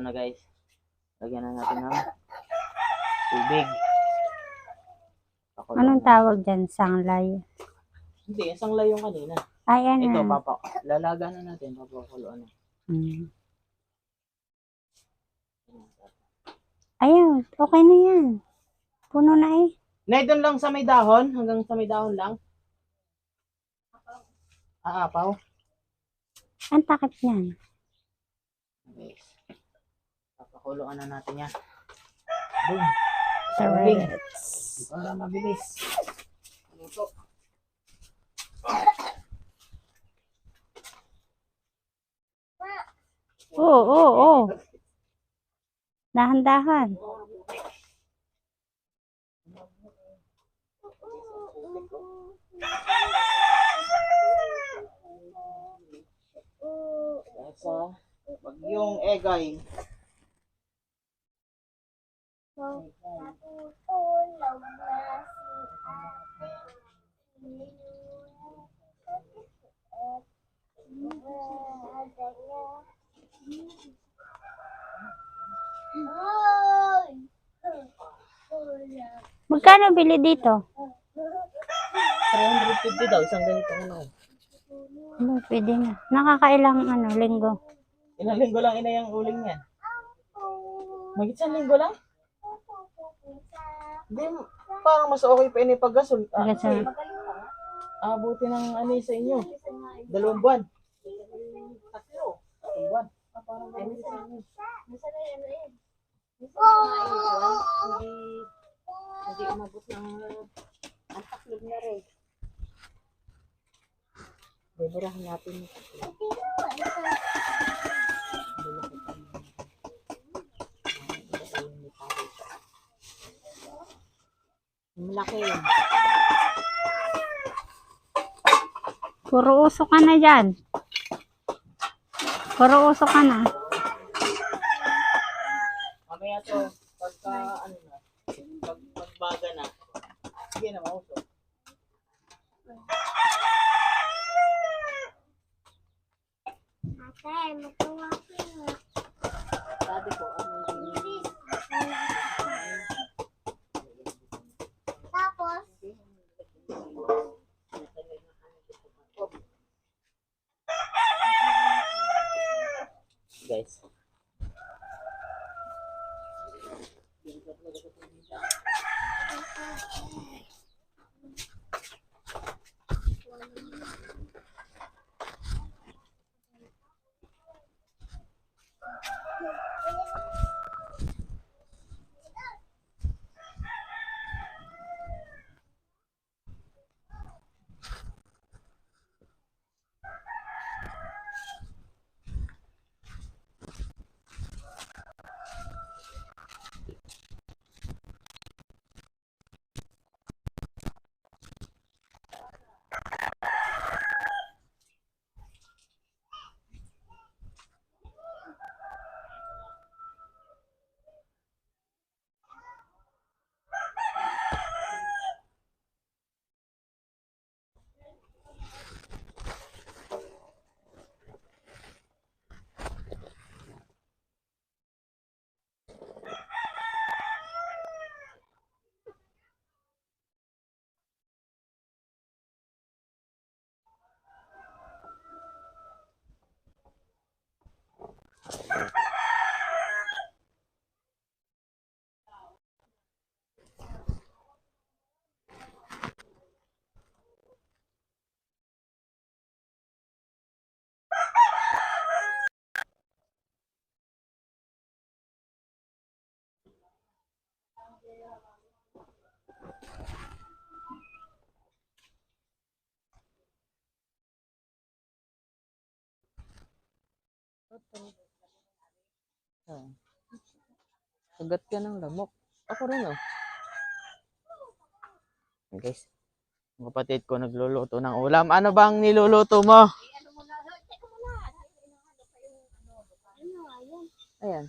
ito na guys. Lagyan na natin ng tubig. Pakulo Anong na. tawag dyan? Sanglay. Hindi, isang layong kanina. Ay, ano? Ito, papa, lalaga na natin. Papakuloan na. Hmm. Ayun, okay na yan. Puno na eh. Nay, doon lang sa may dahon. Hanggang sa may dahon lang. Aapaw. Ang takip niyan. Guys. Papakuloan na natin yan. Boom. Correct. Para mabilis. Luto. Oo, oo, oo. Dahan-dahan. Sa bagyong egay. Magkano bili dito? 350 daw, isang ganito ano. Ano, pwede na. Nakakailang ano, linggo. Ilang linggo lang ina yung uling yan. Magit isang linggo lang? Hindi, parang mas okay pa ini pag gasol. Ah, Gasol. Abuti ng ano sa inyo. Dalawang buwan. Ah, parang mabilis sa inyo. Hindi, hindi umabot ng ang taklog na rin. Beberahan natin. Malaki yun. Puro uso ka na. Puro uso ka na. Guys. Ah. Sagat ka ng lamok. Ako rin oh. Guys, ang kapatid ko nagluluto ng ulam. Ano bang niluluto mo? Ayan.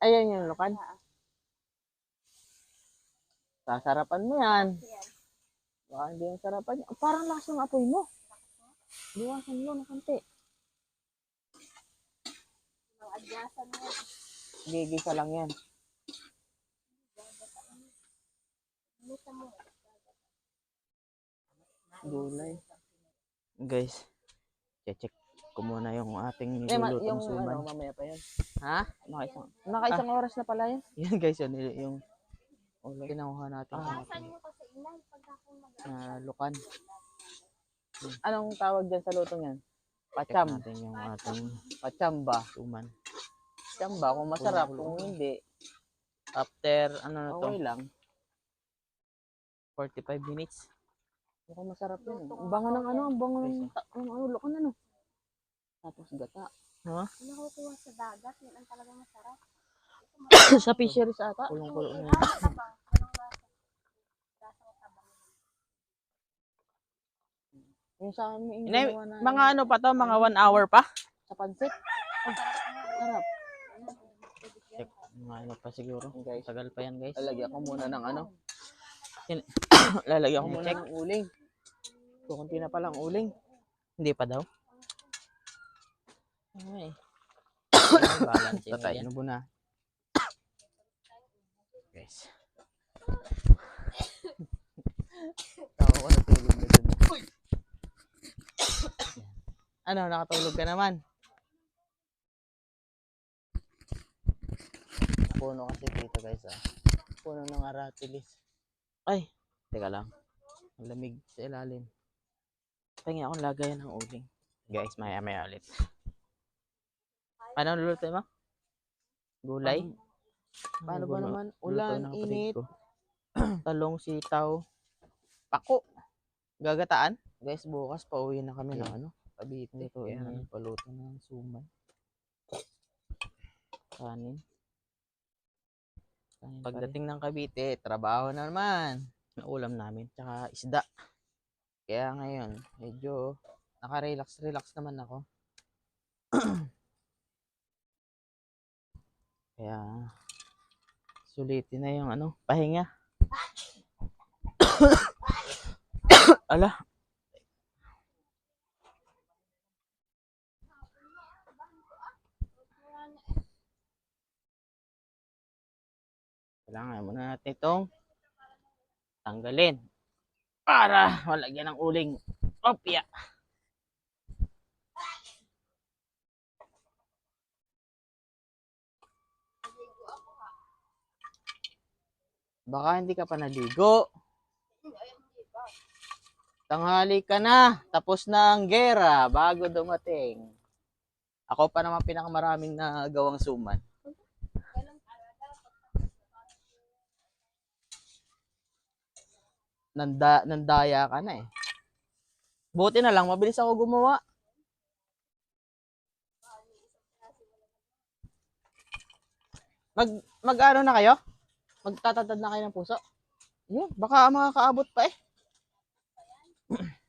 Ayan yung lukan. Sasarapan mo yan. Baka hindi yung sarapan. Oh, parang lasang apoy mo. Buwasan mo ng konti. adyasan mo. Gigisa lang yan. Gulay. Guys, check ko muna yung ating Eh, nilulutong yung suman. ano, mamaya pa yan. Ha? Nakaisang, nakaisang oras na pala yan. Yan guys, yun, yung kinuha natin Ah. sa Saan mo kasi inay pag ako mag uh, lukan. Anong tawag dyan sa lutong yan? Check Pacham. natin yung ating Pachamba. suman. Pachamba. Kung masarap, kung hindi, After, ano na to, okay lang. 45 minutes. Mukhang masarap yun. eh. Ang bango ng ano, ang bango ng, ta- ang ano, lukan ano. Tapos gata. nakukuha sa dagat, yun ang talagang masarap. Sa fisheries ata. Kulong-kulong na. Yung sa amin, Inay, na Mga ano pa to, mga 1 hour pa? sa pansit. Oh, sarap. Check, mga ano pa siguro. Guys, Tagal pa yan guys. lalagyan ko muna ng ano. Lalagyan Ako ko muna check. ng uling. Kukunti na palang uling. Hindi pa daw. Ay. Balance Tatay, yan. ano muna? Guys. Tawa ko natulog na dun. Ano, nakatulog ka naman? Puno kasi dito guys ah. Puno ng aratilis. Ay, teka lang. Ang lamig sa ilalim. Pahingi akong lagayan ng uling. Guys, maya maya ulit. Ano luluto mo? Gulay? Paano ba Gulo- naman? luto Ulan, init. Talong, sitaw, pako. Gagataan? Guys, bukas pauwi na kami ng ano, Cavite. Ito Kaya, yung paluto ng suman. Kanin. Kanin. Pagdating ng Cavite, trabaho na naman. Ang ulam namin, tsaka isda. Kaya ngayon, medyo naka-relax-relax naman ako. Kaya, sulitin na yung ano, pahinga. Ala, kailangan muna natin itong tanggalin para malagyan ng uling opya. Baka hindi ka pa naligo. Tanghali ka na. Tapos na ang gera bago dumating. Ako pa naman pinakamaraming nagawang suman. Nanda, nandaya ka na eh. Buti na lang, mabilis ako gumawa. Mag, mag ano na kayo? Magtatatad na kayo ng puso? Yun, baka makakaabot pa eh.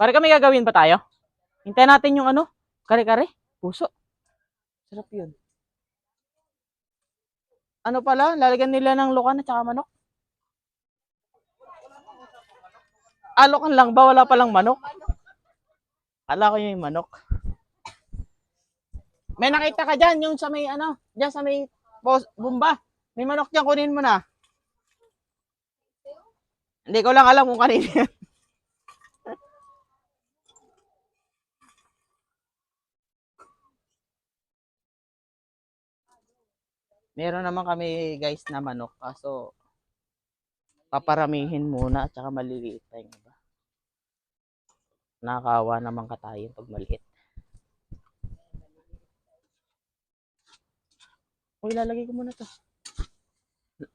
Pare kami gagawin pa tayo? Hintayin natin yung ano? Kare-kare? Puso? Sarap yun. Ano pala? Lalagyan nila ng lukan at saka manok? Alokan lang ba? Wala palang manok? Kala ko yung manok. May nakita ka dyan, yung sa may ano, dyan sa may pos, bumba. May manok dyan, kunin mo na. Hindi ko lang alam kung kanino yan. Meron naman kami guys na manok, kaso paparamihin muna at saka maliliit pa yung iba. Nakakawa naman katayin pag maliit. Uy, lalagay ko muna to.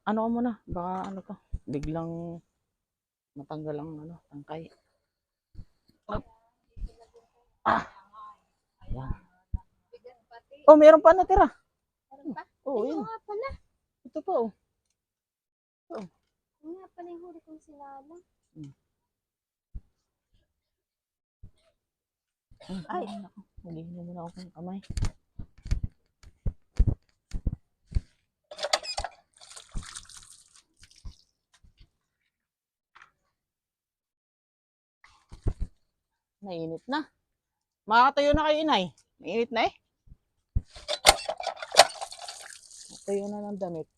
Ano ko muna? Baka ano to? Biglang matanggal ang ano, tangkay. Up. Ah! Ayan. Oh, meron pa natira. Meron pa? Oo, oh, Ito yun. nga pala. Ito pa oh. Ito nga pala yung huli kong sinala. Ay, naku. Nalihin muna ako ng kamay. Nainit na. Makakatayo na kayo, inay. Nainit na eh. Tayo na ng damit.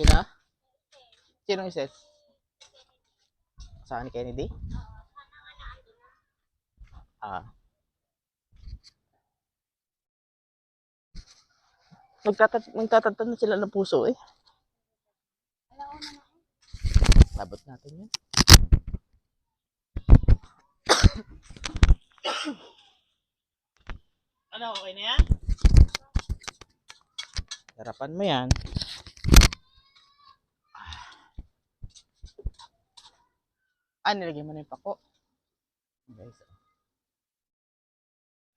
Sino? Sino yung set? Saan ni Kennedy? Ah. Magtatat magtatatad na sila ng puso eh. Labot natin yun. ano, okay na yan? Harapan mo yan. Ah, nilagay mo na yung pako. Guys.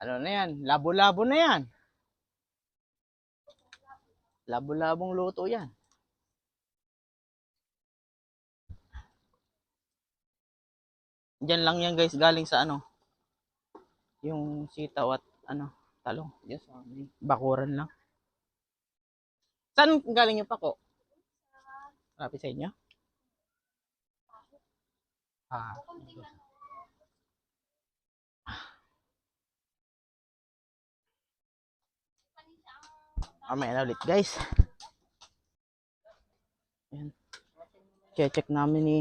Ano na yan? Labo-labo na yan. Labo-labong luto yan. Diyan lang yan guys, galing sa ano. Yung sitaw at ano, talong. Sa may bakuran lang. Saan galing yung pako? Rapit sa inyo? Ah. Mamaya na ulit guys. Ayan. Check namin ni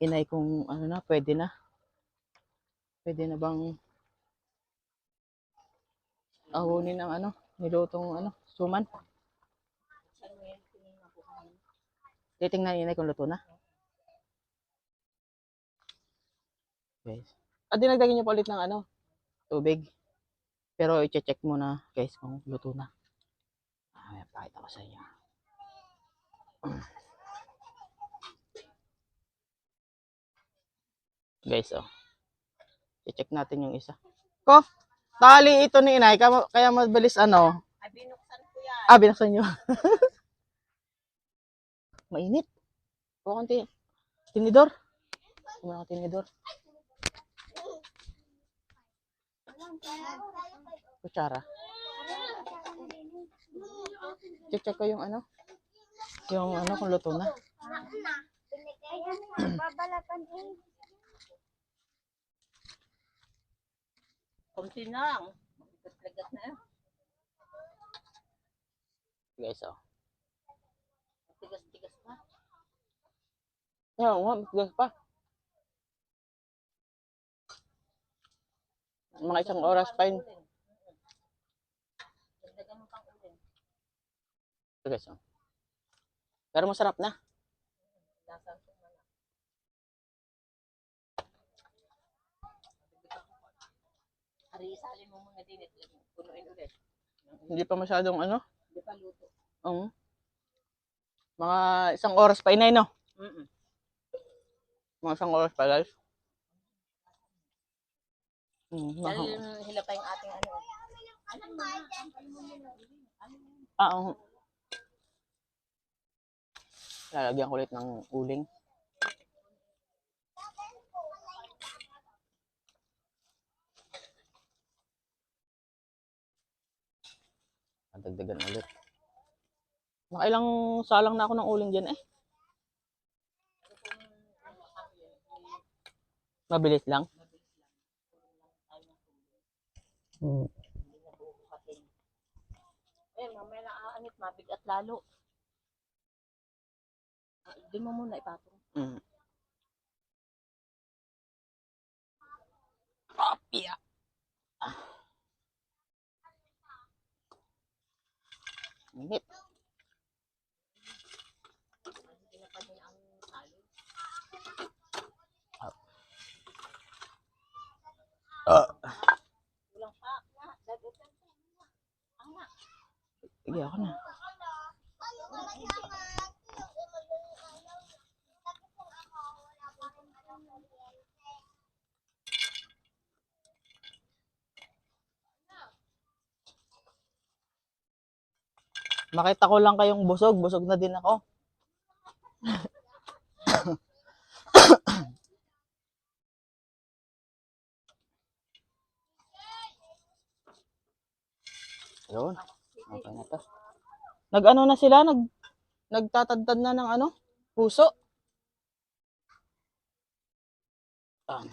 inay kung ano na, pwede na. Pwede na bang ahunin ng ano, nilutong ano, suman. Titingnan ni inay kung luto na. Guys. Ah, dinagdagan niyo pa ulit ng ano, tubig. Pero i-check muna guys kung luto na. Ah, pakita ko sa inyo. Guys, oh. I-check natin yung isa. Ko, tali ito ni inay, kaya, kaya mabilis ano. Ay, binuksan ko yan. Ah, binaksan nyo. Mainit. Kang tin- tinidor. Huwag kang tinidor. Kutsara. Check-check ko yung ano. Yung ano, kung luto na. Kunti na lang. Lagat na yan. Guys, oh. Tigas-tigas na. Oo nga, matigas pa. Mga isang oras pa yun. Dagdagan mo pang. Ito guys, oh. Pero masarap na. Lasang sumala. Ari, isalin mo muna din ito. Punuin ulit. Hindi pa masyadong ano. Hindi pa luto. Um, mga isang oras pa inay, no? Mm-mm. Mga isang oras pa, guys. Mm, Dahil hila pa yung ating ano. ah, um, lalagyan ko ulit ng uling. Dagdagan ulit. Nakailang salang na ako ng uling dyan eh. Mabilis lang. Hmm. Eh, mamaya na aanit, mabigat lalo. Ah, Di mo muna ipatong. Mm. Papia. Init. Ah. Kulang pa. Na, dagdagan pa. Sige, ako na. Makita ko lang kayong busog, busog na din ako. Yun. Okay na to. Nag-ano na sila? Nag, nagtatadtad na ng ano? Puso. Yan.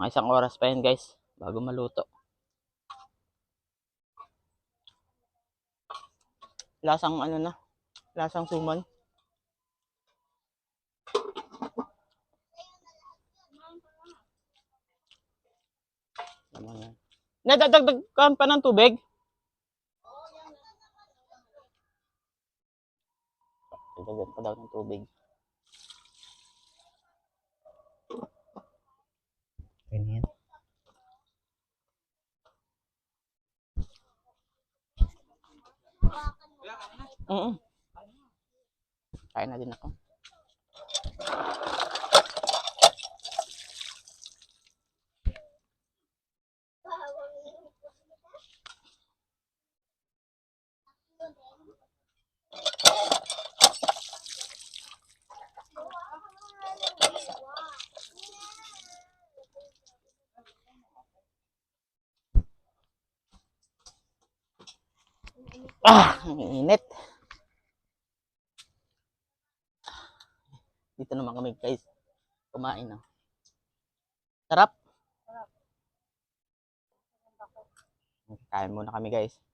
Mga isang oras pa yun guys. Bago maluto. Lasang ano na? Lasang suman. Yan. Nadadagdagan pa ng tubig? Dagdagan pa daw ng tubig. Ganyan. Oo. Kain na din ako. Ah, init. Dito naman kami guys. Kumain na. Sarap. Kain muna kami guys.